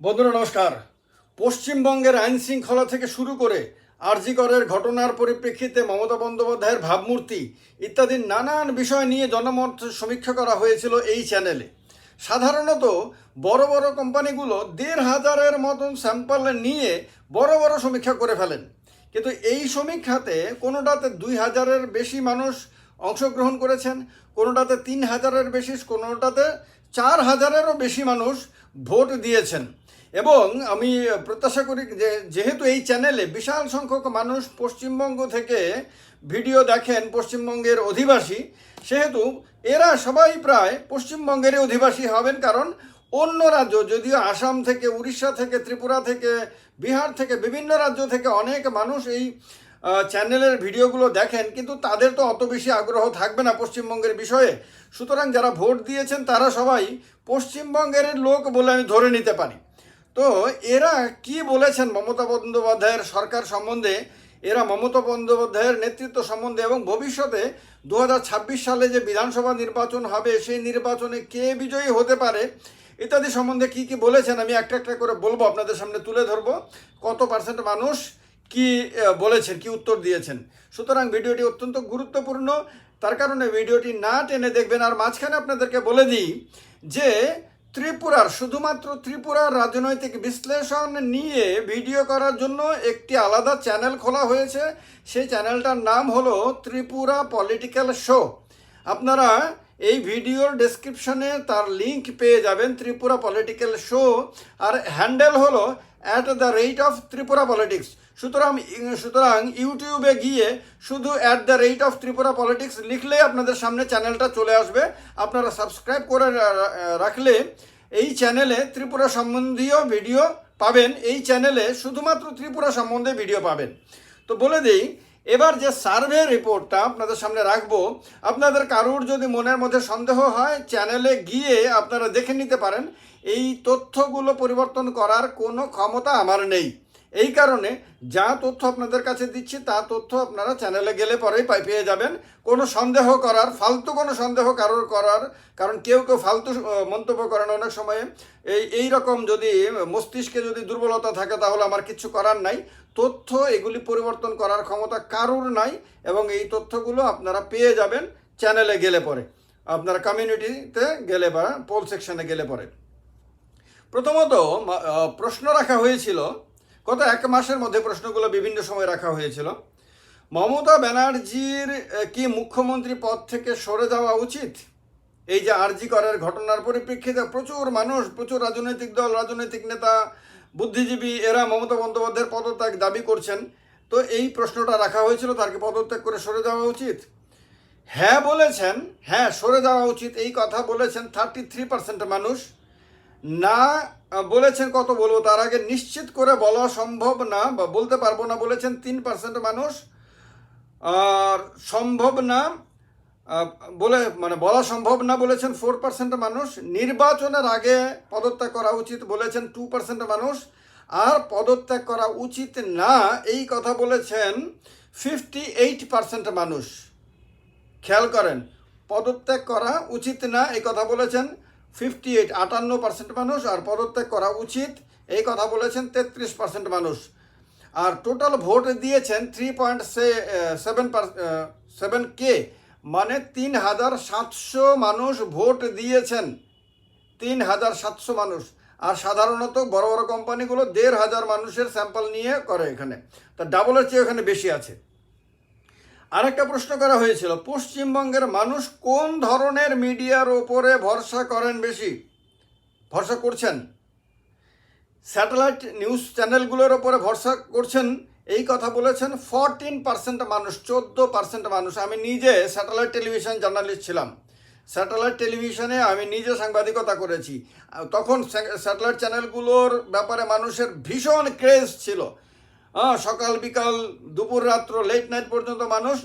বন্ধুরা, নমস্কার। পশ্চিমবঙ্গের আইন শৃঙ্খলা থেকে শুরু করে আরজিকরের ঘটনার পরিপ্রেক্ষিতে মমতা বন্দ্যোপাধ্যায়ের ভাবমূর্তি ইত্যাদি নানান বিষয় নিয়ে জনমত সমীক্ষা করা হয়েছিল এই চ্যানেলে। সাধারণত বড় বড় কোম্পানিগুলো দেড় হাজারের মতন স্যাম্পল নিয়ে বড় বড় সমীক্ষা করে ফেলেন। কিন্তু এই সমীক্ষাতে কোনোটাতে দুই হাজারের বেশি মানুষ অংশগ্রহণ করেছেন। কোনোটাতে তিন হাজারের বেশি, কোনোটাতে চার হাজারেরও বেশি মানুষ ভোট দিয়েছেন। এবং আমি প্রত্যাশা করি যে, যেহেতু এই চ্যানেলে বিশাল সংখ্যক মানুষ পশ্চিমবঙ্গ থেকে ভিডিও দেখেন, পশ্চিমবঙ্গের অধিবাসী, সেহেতু এরা সবাই প্রায় পশ্চিমবঙ্গেরই অধিবাসী হবেন কারণ অন্য রাজ্য, যদিও আসাম থেকে, উড়িষ্যা থেকে, ত্রিপুরা থেকে, বিহার থেকে, বিভিন্ন রাজ্য থেকে অনেক মানুষ এই চ্যানেলের ভিডিওগুলো দেখেন, কিন্তু তাদের তো অত বেশি আগ্রহ থাকবে না পশ্চিমবঙ্গের বিষয়ে। সুতরাং যারা ভোট দিয়েছেন, তারা সবাই পশ্চিমবঙ্গের লোক বলে আমি ধরে নিতে পারি। তো এরা কি বলেছেন মমতা বন্দ্যোপাধ্যায়ের সরকার সম্বন্ধে? এরা মমতা বন্দ্যোপাধ্যায়ের নেতৃত্ব সম্বন্ধে এবং ভবিষ্যতে দু হাজার ছাব্বিশ সালে যে বিধানসভা নির্বাচন হবে, সেই নির্বাচনে কে বিজয়ী হতে পারে, ইত্যাদি সম্বন্ধে কি কি বলেছেন, আমি একটা একটা করে বলব, আপনাদের সামনে তুলে ধরবো। কত পার্সেন্ট মানুষ কি বলেছেন, কি উত্তর দিয়েছেন? সুতরাং ভিডিওটি অত্যন্ত গুরুত্বপূর্ণ। তার কারণে ভিডিওটি না টেনে দেখবেন। আর মাঝখানে আপনাদেরকে বলে দিই যে, ত্রিপুরার, শুধুমাত্র ত্রিপুরার রাজনৈতিক বিশ্লেষণ নিয়ে ভিডিও করার জন্য একটি আলাদা চ্যানেল খোলা হয়েছে। সেই চ্যানেলটার নাম হলো ত্রিপুরা পলিটিক্যাল শো। আপনারা এই ভিডিওর ডেসক্রিপশনে তার লিংক পেয়ে যাবেন, ত্রিপুরা পলিটিক্যাল শো। আর হ্যান্ডেল হলো at the rate of Tripura politics. সুতরাং সুতরাং ইউটিউবে গিয়ে শুধু at the rate of Tripura politics লিখলেই আপনাদের সামনে চ্যানেলটা চলে আসবে। আপনারা সাবস্ক্রাইব করে রাখলে এই চ্যানেলে ত্রিপুরা সম্বন্ধীয় ভিডিও পাবেন। এই চ্যানেলে শুধুমাত্র ত্রিপুরা সম্বন্ধে ভিডিও পাবেন। তো বলে দিই, এবার যে সার্ভে রিপোর্টটা আপনাদের সামনে রাখব, আপনাদের কারুর যদি মনের মধ্যে সন্দেহ হয় চ্যানেলে গিয়ে আপনারা দেখে নিতে পারেন। এই তথ্যগুলো পরিবর্তন করার কোনো ক্ষমতা আমার নেই। এই কারণে যা তথ্য আপনাদের কাছে দিচ্ছি, তা তথ্য আপনারা চ্যানেলে গেলে পরেই পাই পেয়ে যাবেন। কোনো সন্দেহ করার, ফালতু কোনো সন্দেহ কারোর করার, কারণ কেউ কেউ ফালতু মন্তব্য করেন অনেক সময়ে। এই এই রকম যদি মস্তিষ্কে যদি দুর্বলতা থাকে, তাহলে আমার কিছু করার নাই। তথ্য এগুলি পরিবর্তন করার ক্ষমতা কারুর নাই, এবং এই তথ্যগুলো আপনারা পেয়ে যাবেন চ্যানেলে গেলে পরে। আপনারা কমিউনিটিতে গেলে বা পোল সেকশনে গেলে পরে। প্রথমত প্রশ্ন রাখা হয়েছিল গত এক মাসের মধ্যে প্রশ্নগুলো বিভিন্ন সময় রাখা হয়েছিল। মমতা ব্যানার্জির কি মুখ্যমন্ত্রী পদ থেকে সরে যাওয়া উচিত? এই যে আরজি করার ঘটনার পরিপ্রেক্ষিতে প্রচুর মানুষ, প্রচুর রাজনৈতিক দল, রাজনৈতিক নেতা, বুদ্ধিজীবী এরা মমতা বন্দ্যোপাধ্যায়ের পদত্যাগ দাবি করছেন। তো এই প্রশ্নটা রাখা হয়েছিল, তার কি পদত্যাগ করে সরে যাওয়া উচিত? হ্যাঁ বলেছেন হ্যাঁ সরে যাওয়া উচিত। এই কথা বলেছেন থার্টি থ্রি পার্সেন্ট মানুষ। না, বলেছেন কত বলব, তার আগে নিশ্চিত করে বলা সম্ভব না, বা বলতে পারব না, বলেছেন তিন পার্সেন্ট মানুষ। আর সম্ভব না বলে মানে বলা সম্ভব না, বলেছেন ফোর পার্সেন্ট মানুষ। নির্বাচনের আগে পদত্যাগ করা উচিত, বলেছেন টু পার্সেন্ট মানুষ। আর পদত্যাগ করা উচিত না, এই কথা বলেছেন ফিফটি এইট পার্সেন্ট মানুষ। খেয়াল করেন, পদত্যাগ করা উচিত না, এই কথা বলেছেন ফিফটি এইট আটান্ন পার্সেন্ট মানুষ, আর পদত্যাগ করা উচিত। এই কথা বলেছেন তেত্রিশ পার্সেন্ট মানুষ। আর টোটাল ভোট দিয়েছেন three point seven seven K মানে তিন হাজার সাতশো মানুষ ভোট দিয়েছেন। তিন হাজার সাতশো মানুষ। আর সাধারণত বড় বড় কোম্পানিগুলো দেড় হাজার মানুষের স্যাম্পল নিয়ে করে এখানে। তা ডাবলের চেয়ে এখানে বেশি আছে। আরেকটা প্রশ্ন করা হয়েছিল, পশ্চিমবঙ্গের মানুষ কোন ধরনের মিডিয়ার ওপরে ভরসা করেন বেশি? ভরসা করছেন? স্যাটেলাইট নিউজ চ্যানেলগুলোর ওপরে ভরসা করছেন, এই কথা বলেছেন ফরটিন পার্সেন্ট মানুষ, চোদ্দ পার্সেন্ট মানুষ। আমি নিজে স্যাটেলাইট টেলিভিশন জার্নালিস্ট ছিলাম। স্যাটেলাইট টেলিভিশনে আমি নিজে সাংবাদিকতা করেছি। তখন স্যাটেলাইট চ্যানেলগুলোর ব্যাপারে মানুষের ভীষণ ক্রেজ ছিল। সকাল, বিকাল, দুপুর, রাত্র লেট নাইট পর্যন্ত মানুষ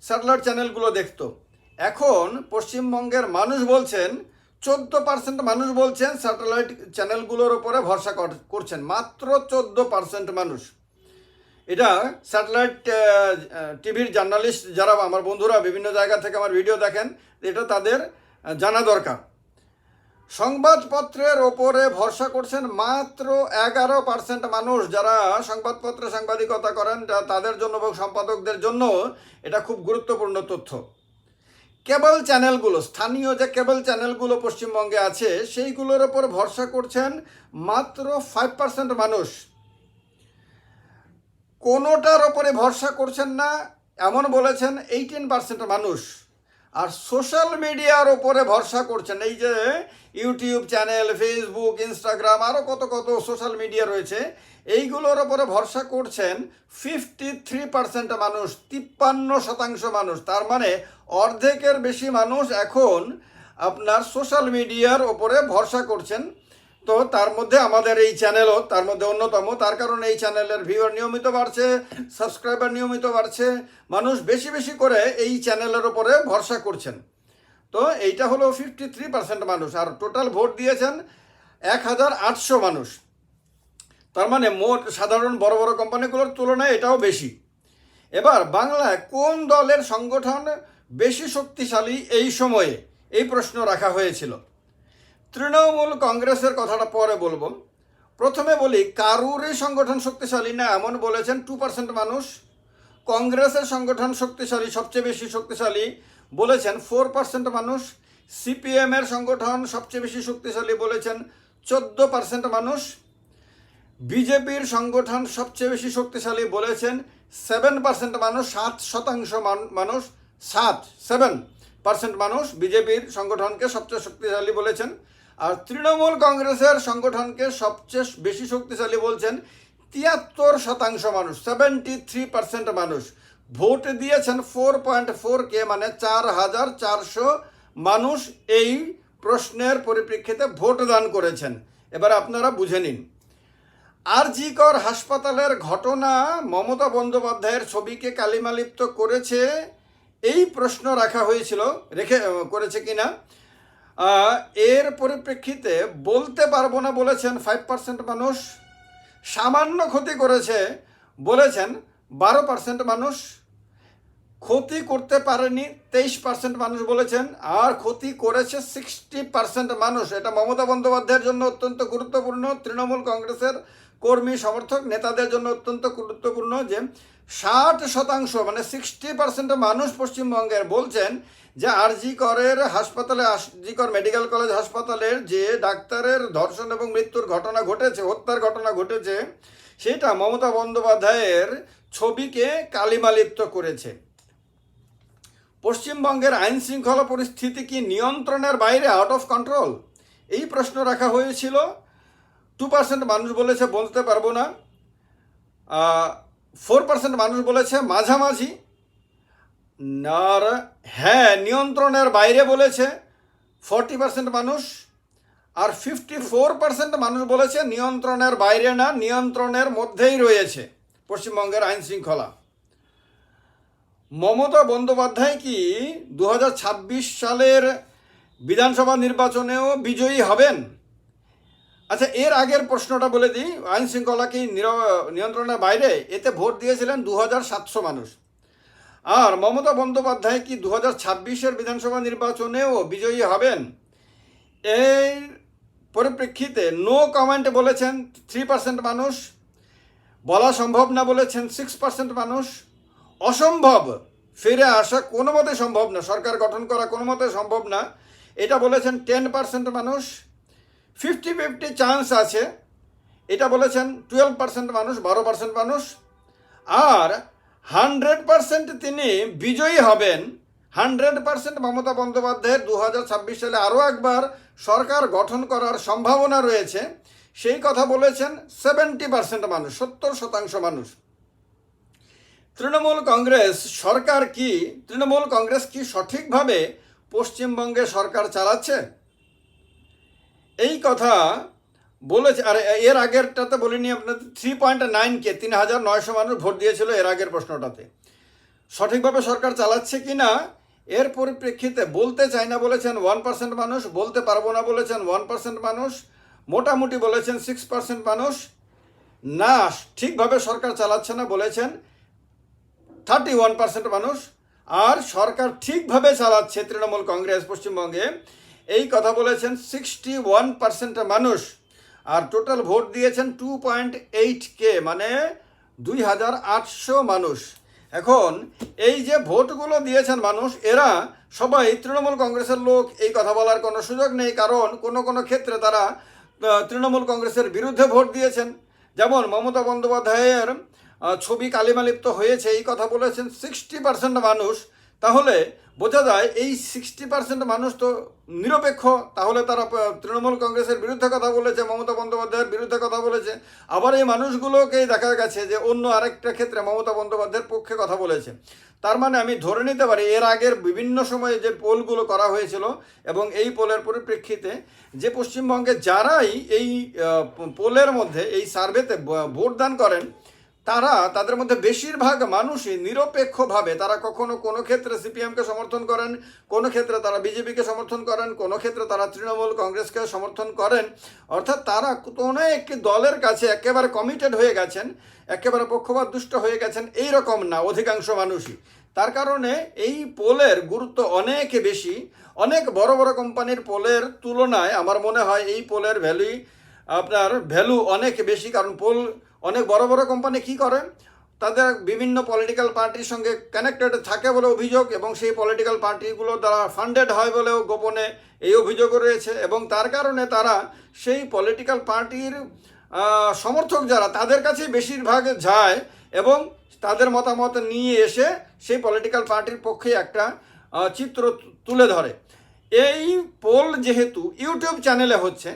স্যাটেলাইট চ্যানেলগুলো দেখতো। এখন পশ্চিমবঙ্গের মানুষ বলছেন, চোদ্দ পার্সেন্ট মানুষ বলছেন স্যাটেলাইট চ্যানেলগুলোর ওপরে ভরসা কর- করছেন। মাত্র চোদ্দ পার্সেন্ট মানুষ। এটা স্যাটেলাইট টিভির জার্নালিস্ট যারা, আমার বন্ধুরা বিভিন্ন জায়গা থেকে আমার ভিডিও দেখেন, এটা তাদের জানা দরকার। সংবাদপত্রের ওপরে ভরসা করছেন মাত্র এগারো পার্সেন্ট মানুষ যারা সংবাদপত্রে সাংবাদিকতা করেন তাদের জন্য এবং সম্পাদকদের জন্য এটা খুব গুরুত্বপূর্ণ তথ্য। কেবল চ্যানেলগুলো, স্থানীয় যে কেবল চ্যানেলগুলো পশ্চিমবঙ্গে আছে, সেইগুলোর ওপর ভরসা করছেন মাত্র ফাইভ পার্সেন্ট মানুষ। কোনোটার ওপরে ভরসা করছেন না, এমন বলেছেন এইটিন পার্সেন্ট মানুষ। আর সোশ্যাল মিডিয়ার ওপরে ভরসা করছেন। এই যে ইউটিউব চ্যানেল, ফেসবুক, ইনস্টাগ্রাম আরও কত কত সোশ্যাল মিডিয়া রয়েছে, এইগুলোর ওপরে ভরসা করছেন ফিফটি থ্রি পার্সেন্ট মানুষ, তিপ্পান্ন শতাংশ মানুষ। তার মানে অর্ধেকের বেশি মানুষ এখন আপনার সোশ্যাল মিডিয়ার ওপরে ভরসা করছেন। তো তার মধ্যে আমাদের এই চ্যানেলও তার মধ্যে অন্যতম। তার কারণে এই চ্যানেলের ভিউয়ার নিয়মিত বাড়ছে সাবস্ক্রাইবার নিয়মিত বাড়ছে। মানুষ বেশি বেশি করে এই চ্যানেলের ওপরে ভরসা করছেন। তো এইটা হলো ফিফটি থ্রি পার্সেন্ট মানুষ, আর টোটাল ভোট দিয়েছেন এক হাজার আটশো মানুষ। তার মানে মোট সাধারণ বড় বড় কোম্পানিগুলোর তুলনায় এটাও বেশি। এবার বাংলায় কোন দলের সংগঠন বেশি শক্তিশালী এই সময়ে? এই প্রশ্ন রাখা হয়েছিল। তৃণমূল কংগ্রেসের কথাটা পরে বলব। প্রথমে বলি, কারুরই সংগঠন শক্তিশালী না, এমন বলেছেন টু পার্সেন্ট মানুষ। কংগ্রেসের সংগঠন শক্তিশালী, সবচেয়ে বেশি শক্তিশালী বলেছেন ফোর পার্সেন্ট মানুষ। সিপিএমের সংগঠন সবচেয়ে বেশি শক্তিশালী বলেছেন চোদ্দ পার্সেন্ট মানুষ। বিজেপির সংগঠন সবচেয়ে বেশি শক্তিশালী বলেছেন সেভেন পার্সেন্ট মানুষ, সাত শতাংশ মান- মানুষ, সাত সেভেন পার্সেন্ট মানুষ বিজেপির সংগঠনকে সবচেয়ে শক্তিশালী বলেছেন। আর তৃণমূল কংগ্রেসের সংগঠনকে সবচেয়ে বেশি শক্তিশালী বলছেন তিয়াত্তর শতাংশ মানুষ সেভেন্টি থ্রি পার্সেন্ট মানুষ। ভোট দিয়েছেন ফোর পয়েন্ট ফোর কে মানে চার হাজার চারশো মানুষ এই প্রশ্নের পরিপ্রেক্ষিতে ভোট দান করেছেন। এবার আপনারা বুঝে নিন। আর জি কর হাসপাতালের ঘটনা মমতা বন্দ্যোপাধ্যায়ের ছবিকে কালিমালিপ্ত করেছে, এই প্রশ্ন রাখা হয়েছিল, রেখে, করেছে কিনা? এর পরিপ্রেক্ষিতে বলতে পারব না বলেছেন ফাইভ পার্সেন্ট মানুষ, সামান্য ক্ষতি করেছে বলেছেন বারো পার্সেন্ট মানুষ, ক্ষতি করতে পারেনি তেইশ পার্সেন্ট মানুষ বলেছেন, আর ক্ষতি করেছে সিক্সটি পার্সেন্ট মানুষ। এটা মমতা বন্দ্যোপাধ্যায়ের জন্য অত্যন্ত গুরুত্বপূর্ণ, তৃণমূল কংগ্রেসের কর্মী, সমর্থক, নেতাদের জন্য অত্যন্ত গুরুত্বপূর্ণ যে ষাট শতাংশ মানে সিক্সটি পার্সেন্ট মানুষ পশ্চিমবঙ্গের বলছেন যে আরজি করের হাসপাতালে আরজি কর মেডিকেল কলেজ হাসপাতালের যে ডাক্তারের ধর্ষণ এবং মৃত্যুর ঘটনা ঘটেছে, হত্যার ঘটনা ঘটেছে, সেটা মমতা বন্দ্যোপাধ্যায়ের ছবিকে কালিমালিপ্ত করেছে। পশ্চিমবঙ্গের আইন শৃঙ্খলা পরিস্থিতি কি নিয়ন্ত্রণের বাইরে আউট অফ কন্ট্রোল এই প্রশ্ন রাখা হয়েছিল টু পার্সেন্ট মানুষ বলেছে বলতে পারব না। ফোর পার্সেন্ট মানুষ বলেছে মাঝামাঝি। আর হ্যাঁ নিয়ন্ত্রণের বাইরে বলেছে ফর্টি পার্সেন্ট মানুষ। আর ফিফটি ফোর পার্সেন্ট মানুষ বলেছে নিয়ন্ত্রণের বাইরে না, নিয়ন্ত্রণের মধ্যেই রয়েছে পশ্চিমবঙ্গের আইন শৃঙ্খলা। মমতা বন্দ্যোপাধ্যায় কি দু হাজার ছাব্বিশ সালের বিধানসভা নির্বাচনেও বিজয়ী হবেন? আচ্ছা এর আগের প্রশ্নটা বলে দিই। আইন শৃঙ্খলা কি নিয়ন্ত্রণের বাইরে? এতে ভোট দিয়েছিলেন দু সাতশো মানুষ। আর মমতা বন্দ্যোপাধ্যায় কি দু হাজার ছাব্বিশের বিধানসভা নির্বাচনেও বিজয়ী হবেন? এই পরিপ্রেক্ষিতে নো কমেন্ট বলেছেন থ্রি পার্সেন্ট মানুষ, বলা সম্ভব না বলেছেন সিক্স পার্সেন্ট মানুষ। অসম্ভব! ফিরে আসা কোনো মতে সম্ভব না। সরকার গঠন করা কোনো মতে সম্ভব না। এটা বলেছেন টেন পার্সেন্ট মানুষ। ফিফটি ফিফটি চান্স আছে। এটা বলেছেন টুয়েলভ পার্সেন্ট মানুষ, বারো পার্সেন্ট মানুষ। আর হান্ড্রেড পার্সেন্ট তিনি বিজয়ী হবেন। হান্ড্রেড পার্সেন্ট মমতা বন্দ্যোপাধ্যায়ের দু হাজার ছাব্বিশ সালে আরও একবার সরকার গঠন করার সম্ভাবনা রয়েছে। সেই কথা বলেছেন সেভেন্টি পার্সেন্ট মানুষ, সত্তর শতাংশ মানুষ। তৃণমূল কংগ্রেস সরকার কি, তৃণমূল কংগ্রেস কি সঠিকভাবে পশ্চিমবঙ্গে সরকার চালাচ্ছে? এই কথা বলেছে, আর এর আগেরটাতে বলিনি আপনাদের থ্রি পয়েন্ট নাইন কে, তিন হাজার নয়শো মানুষ ভোট দিয়েছিল এর আগের প্রশ্নটাতে। সঠিকভাবে সরকার চালাচ্ছে কি না, এর পরিপ্রেক্ষিতে বলতে চাই না বলেছেন ওয়ান পার্সেন্ট মানুষ, বলতে পারব না বলেছেন ওয়ান পার্সেন্ট মানুষ, মোটামুটি বলেছেন সিক্স পার্সেন্ট মানুষ। না, ঠিকভাবে সরকার চালাচ্ছে না বলেছেন থার্টি ওয়ান পার্সেন্ট মানুষ, আর সরকার ঠিকভাবে চালাচ্ছে তৃণমূল কংগ্রেস পশ্চিমবঙ্গে। এই কথা বলেছেন সিক্সটি ওয়ান পার্সেন্ট মানুষ, আর টোটাল ভোট দিয়েছেন টু পয়েন্ট এইট কে মানে দুই হাজার আটশো মানুষ। এখন এই যে ভোটগুলো দিয়েছেন মানুষ, এরা সবাই তৃণমূল কংগ্রেসের লোক, এই কথা বলার কোনো সুযোগ নেই, কারণ কোনো কোনো ক্ষেত্রে তারা তৃণমূল কংগ্রেসের বিরুদ্ধে ভোট দিয়েছেন। যেমন মমতা বন্দ্যোপাধ্যায়ের ছবি কালিমালিপ্ত হয়েছে, এই কথা বলেছেন সিক্সটি পার্সেন্ট মানুষ তাহলে বোঝা যায় এই সিক্সটি পার্সেন্ট মানুষ তো নিরপেক্ষ, তাহলে তারা তৃণমূল কংগ্রেসের বিরুদ্ধে কথা বলেছে, মমতা বন্দ্যোপাধ্যায়ের বিরুদ্ধে কথা বলেছে। আবার এই মানুষগুলোকেই দেখা গেছে যে অন্য আরেকটা ক্ষেত্রে মমতা বন্দ্যোপাধ্যায়ের পক্ষে কথা বলেছে। তার মানে আমি ধরে নিতে পারি, এর আগের বিভিন্ন সময়ে যে পোলগুলো করা হয়েছিল এবং এই পোলের পরিপ্রেক্ষিতে যে পশ্চিমবঙ্গে যারাই এই পোলের মধ্যে এই সার্ভেতে ভোট দান করেন তারা তাদের মধ্যে বেশিরভাগ মানুষই নিরপেক্ষভাবে, তারা কখনো কোনো ক্ষেত্রে সিপিএমকে সমর্থন করেন, কোনো ক্ষেত্রে তারা বিজেপিকে সমর্থন করেন, কোনো ক্ষেত্রে তারা তৃণমূল কংগ্রেসকে সমর্থন করেন। অর্থাৎ তারা কোনো একটি দলের কাছে একেবারে কমিটেড হয়ে গেছেন, একেবারে পক্ষপাত দুষ্ট হয়ে গেছেন এই রকম না, অধিকাংশ মানুষই। তার কারণে এই পোলের গুরুত্ব অনেক বেশি। অনেক বড় বড় কোম্পানির পোলের তুলনায় আমার মনে হয় এই পোলের ভ্যালু আপনার ভ্যালু অনেক বেশি, কারণ পোল অনেক বড় বড় কোম্পানি কি করে? তাদের বিভিন্ন পলিটিক্যাল পার্টির সঙ্গে কানেক্টেড থাকে বলে অভিযোগ এবং সেই পলিটিক্যাল পার্টিগুলো দ্বারা ফান্ডেড হয় বলেও গোপনে এই অভিযোগও রয়েছে এবং তার কারণে তারা সেই পলিটিক্যাল পার্টির সমর্থক যারা তাদের কাছে বেশিরভাগ যায় এবং তাদের মতামত নিয়ে এসে সেই পলিটিক্যাল পার্টির পক্ষে একটা চিত্র তুলে ধরে। এই পোল যেহেতু ইউটিউব চ্যানেলে হচ্ছে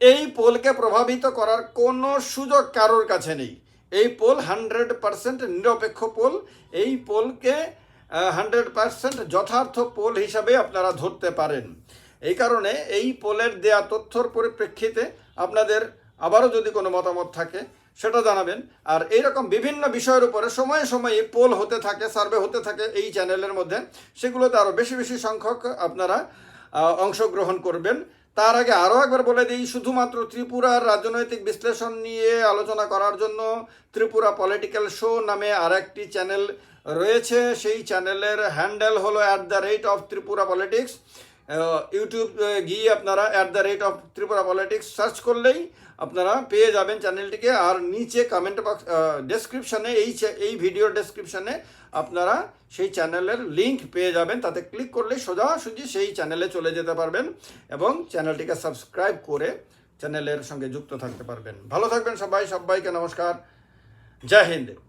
এই পোলকে প্রভাবিত করার কোনো সুযোগ কারোর কাছে নেই। এই পোল হান্ড্রেড পার্সেন্ট নিরপেক্ষ পোল। এই পোলকে হান্ড্রেড পার্সেন্ট যথার্থ পোল হিসাবে আপনারা ধরতে পারেন। এই কারণে এই পোলের দেয়া তথ্যর পরিপ্রেক্ষিতে আপনাদের আবারও যদি কোনো মতামত থাকে, সেটা জানাবেন। আর এইরকম বিভিন্ন বিষয়ের উপরে সময়ে সময়ে পোল হতে থাকে, সার্ভে হতে থাকে এই চ্যানেলের মধ্যে, সেগুলোতে আরও বেশি বেশি সংখ্যক আপনারা অংশগ্রহণ করবেন। তার আগে আরও একবার বলে দিই, শুধুমাত্র ত্রিপুরার রাজনৈতিক বিশ্লেষণ নিয়ে আলোচনা করার জন্য ত্রিপুরা পলিটিক্যাল শো নামে আর একটি চ্যানেল রয়েছে। সেই চ্যানেলের হ্যান্ডেল হলো at the rate of Tripura politics YouTube গিয়ে আপনারা at the rate of Tripura politics search করলেই আপনারা পেয়ে যাবেন চ্যানেলটিকে। আর নিচে কমেন্ট বক্স ডেসক্রিপশানে এই এই ভিডিওর ডেসক্রিপশানে আপনারা সেই চ্যানেলের লিংক পেয়ে যাবেন। তাতে ক্লিক করলে সোজাসুজি সেই চ্যানেলে চলে যেতে পারবেন এবং চ্যানেলটিকে সাবস্ক্রাইব করে চ্যানেলের সঙ্গে যুক্ত থাকতে পারবেন। ভালো থাকবেন সবাই। সবাইকে নমস্কার। জয় হিন্দ।